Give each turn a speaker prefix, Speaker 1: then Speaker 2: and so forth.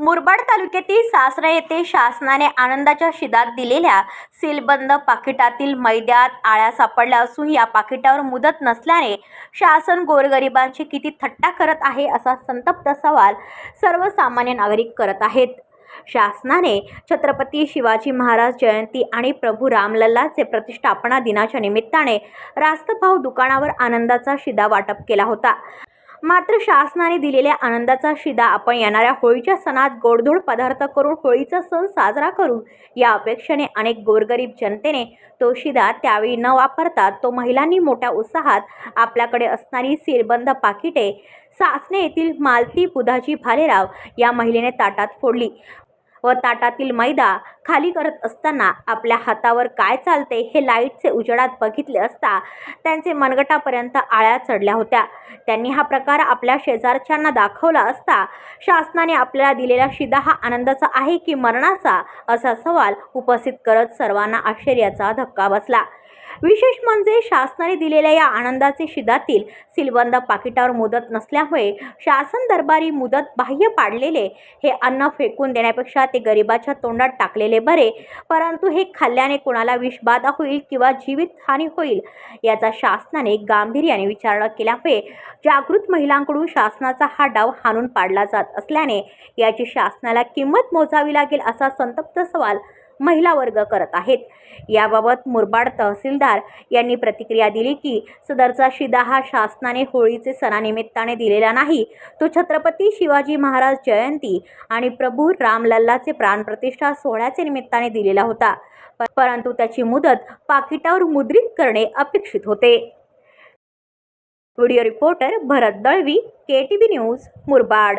Speaker 1: मुरबाड तालुक्यातील सासरा येथे शासनाने आनंदाच्या शिदात दिलेल्या सीलबंद पाकिटातील मैद्यात आळ्या सापडल्या असून या पाकिटावर मुदत नसल्याने शासन गोरगरिबांची किती थट्टा करत आहे असा संतप्त सवाल सर्वसामान्य नागरिक करत आहेत. शासनाने छत्रपती शिवाजी महाराज जयंती आणि प्रभू रामलल्लाचे प्रतिष्ठापना दिनाच्या निमित्ताने रास्तभाव दुकानावर आनंदाचा शिदा वाटप केला होता. मात्र शासनाने दिलेल्या आनंदाचा शिदा आपण येणाऱ्या होळीच्या सणात गोडधोड पदार्थ करून होळीचा सण साजरा करू. या अपेक्षेने अनेक गोरगरीब जनतेने तो शिदा त्यावेळी न वापरता तो महिलांनी मोठ्या उत्साहात आपल्याकडे असणारी सीलबंद पाकिटे सासणे येथील मालती बुधाजी भालेराव या महिलेने ताटात फोडली. व ताटातील मैदा खाली करत असताना आपल्या हातावर काय चालते हे लाईटचे उजेडात बघितले असता त्यांचे मनगटापर्यंत आळ्या चढल्या होत्या. त्यांनी हा प्रकार आपल्या शेजारच्यांना दाखवला असता शासनाने आपल्याला दिलेला शिदा हा आनंदाचा आहे की मरणाचा असा सवाल उपस्थित करत सर्वांना आश्चर्याचा धक्का बसला. विशेष म्हणजे शासनाने दिलेल्या या आनंदाचे शिदातील सिलबंद पाकिटावर मुदत नसल्यामुळे शासन दरबारी मुदत बाह्य पाडलेले हे अन्न फेकून देण्यापेक्षा ते गरिबाच्या तोंडात टाकलेले बरे परंतु हे खाल्ल्याने कोणाला विषबाधा होईल किंवा जीवितहानी होईल याचा शासनाने गांभीर्याने विचारणा केल्यामुळे जागृत महिलांकडून शासनाचा हा डाव हाणून पाडला जात असल्याने याची शासनाला किंमत मोजावी लागेल असा संतप्त सवाल महिला वर्ग करत आहेत. याबाबत मुरबाड तहसीलदार यांनी प्रतिक्रिया दिली की सदरचा शिदा हा शासनाने होळीचे सणानिमित्ताने दिलेला नाही. तो छत्रपती शिवाजी महाराज जयंती आणि प्रभू रामलल्लाचे प्राणप्रतिष्ठा सोहळ्याचे निमित्ताने दिलेला होता. परंतु त्याची मुदत पाकिटावर मुद्रित करणे अपेक्षित होते. Video reporter Bharat Dalvi K T V news Murbad.